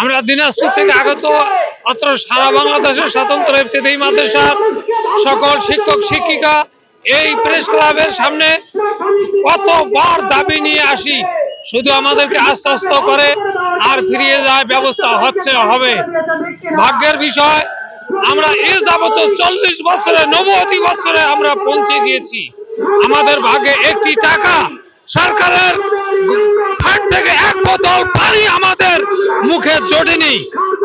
আমরা দিনাজপুর থেকে আগত অত্র সারা বাংলাদেশের স্বতন্ত্র ইফতেদায়ী মাদ্রাসার সকল শিক্ষক, শিক্ষিকা এই প্রেস ক্লাবের সামনে কতবার দাবি নিয়ে আসি, শুধু আমাদেরকে আশ্বস্ত করে আর ফিরিয়ে যায় ব্যবস্থা হচ্ছে হবে। ভাগ্যের বিষয়, আমরা এ যাবত চল্লিশ বছরে নবতি বছরে আমরা পৌঁছে গিয়েছি। আমাদের ভাগে একটি টাকা সরকারের ফান্ড থেকে এক বোতল পানি আমাদের মুখে জোটেনি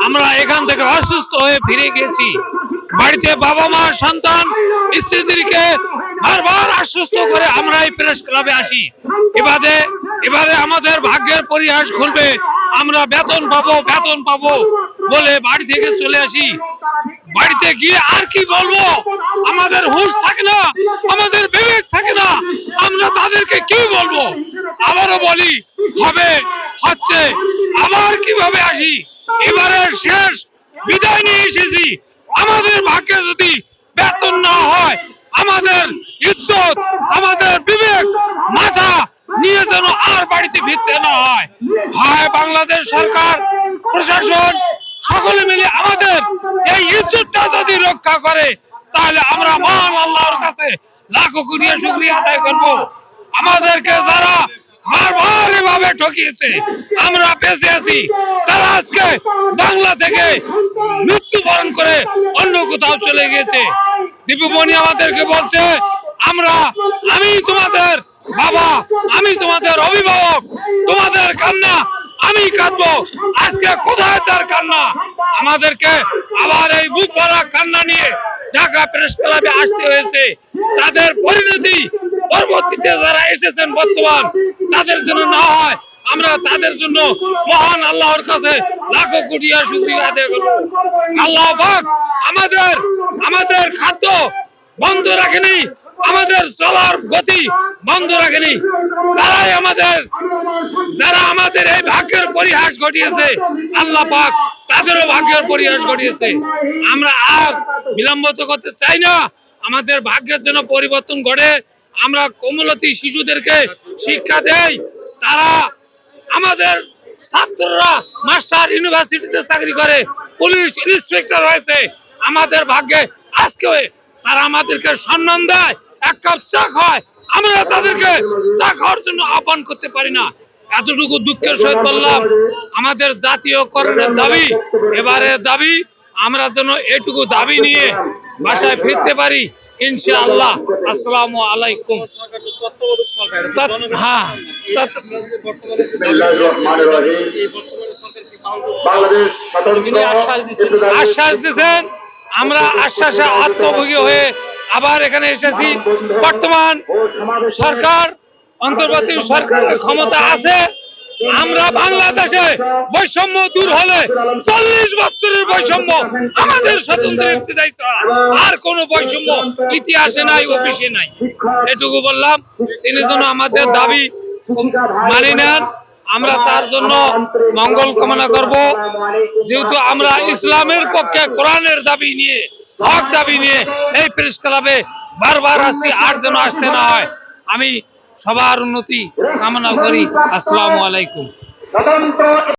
আমরা এখান থেকে অসুস্থ হয়ে ফিরে গেছি বাড়িতে বাবা মা, সন্তান, স্ত্রীদেরকে বারবার আশ্বস্ত করে আমরা এই প্রেস ক্লাবে আসি। এবারে এবারে আমাদের ভাগ্যের পরিহাস খুলবে আমরা বেতন পাবো বেতন পাবো বলে বাড়ি থেকে চলে আসি। বাড়িতে গিয়ে আর কি বলব? আমাদের হুশ থাকে না, আমাদের বিবেক থাকে না। আমরা তাদেরকে কি বলব? আবারও বলি, হবে হচ্ছে, আবার কীভাবে আসি? এবারে শেষ, বিদায় নিয়ে এসেছি। আমাদের ভাগ্যে যদি বেতন না হয়, আমাদের ইজ্জত, আমাদের বিবেক মাথা নিয়ে যেন আর বাড়িতে ফিরতে না হয়। হয় বাংলাদেশ সরকার, প্রশাসন, সকলে মিলে আমাদের এই ইজ্জতটা যদি রক্ষা করে, তাহলে আমরা মহান আল্লাহর কাছে লাখো কোটি শুক্রিয়া আদায় করব। আমাদেরকে যারা বারবার এভাবে ঠকিয়েছে। আমরা বেঁচে আছি। তারা আজকে বাংলা থেকে মৃত্যুবরণ করে অন্য কোথাও চলে গেছে দীপুমণি আমাদেরকে বলছে, আমরা, আমি তোমাদের বাবা, আমি তোমাদের অভিভাবক, তোমাদের কান্না, আমি কাঁদবো। আজকে কোথায় তার কান্না? আমাদেরকে আবার এই বুক ভরা কান্না নিয়ে ঢাকা প্রেস ক্লাবে আসতে হয়েছে। তাদের পরিণতি পরবর্তীতে যারা এসেছেন বর্তমান, তাদের জন্য না হয়, আমরা তাদের জন্য মহান আল্লাহর কাছে লাখো কোটি আর শুকরিয়া আদায় করব। আল্লাহ পাক আমাদের আমাদের খাদ্য বন্ধ রাখেনি, আমাদের চলার গতি বন্ধ রাখেনি। তারাই আমাদের, যারা আমাদের এই ভাগ্যের পরিহাস ঘটিয়েছে, আল্লাহ পাক তাদেরও ভাগ্যের পরিহাস ঘটিয়েছে। আমরা আর বিলম্ব করতে চাই না, আমাদের ভাগ্যের জন্য পরিবর্তন ঘটে আমরা কোমলতি শিশুদেরকে শিক্ষা দেই, তারা আমাদের ছাত্ররা মাস্টার ইউনিভার্সিটিতে চাকরি করে, পুলিশ ইন্সপেক্টর হয়েছে। আমাদের ভাগ্যে আজকে তারা আমাদেরকে সম্মান দেয়, এক কাপ চা খায়। আমরা তাদেরকে চা খাওয়ার জন্য আহ্বান করতে পারি না। এতটুকু দুঃখের সহিত বললাম, আমাদের জাতীয়করণের দাবি এবারে দাবি, আমরা যেন এটুকু দাবি নিয়ে বাসায় ফিরতে পারি। ইনশাআল্লাহ আসসালামু আলাইকুম। সরকার সরকার হ্যাঁ সরকার আশ্বাস দিচ্ছেন আমরা আশ্বাসে আত্মভোগী হয়ে আবার এখানে এসেছি। বর্তমান সরকার অন্তর্বর্তী সরকারের ক্ষমতা আছে। আমরা বাংলাদেশে বৈষম্য দূর হলে চল্লিশ বছরের বৈষম্য আমাদের স্বতন্ত্র আর কোনো বৈষম্য ইতিহাসে নাই, অফিসে নাই। এটুকু বললাম, তিনি যেন আমাদের দাবি মানি নেন, আমরা তার জন্য মঙ্গল কামনা করব। যেহেতু আমরা ইসলামের পক্ষে কোরআনের দাবি নিয়ে, হক দাবি নিয়ে এই প্রেস ক্লাবে বারবার আসছি, আর যেন আসতে না হয়। আমি সবার উন্নতি কামনা করি। আসসালামু আলাইকুম।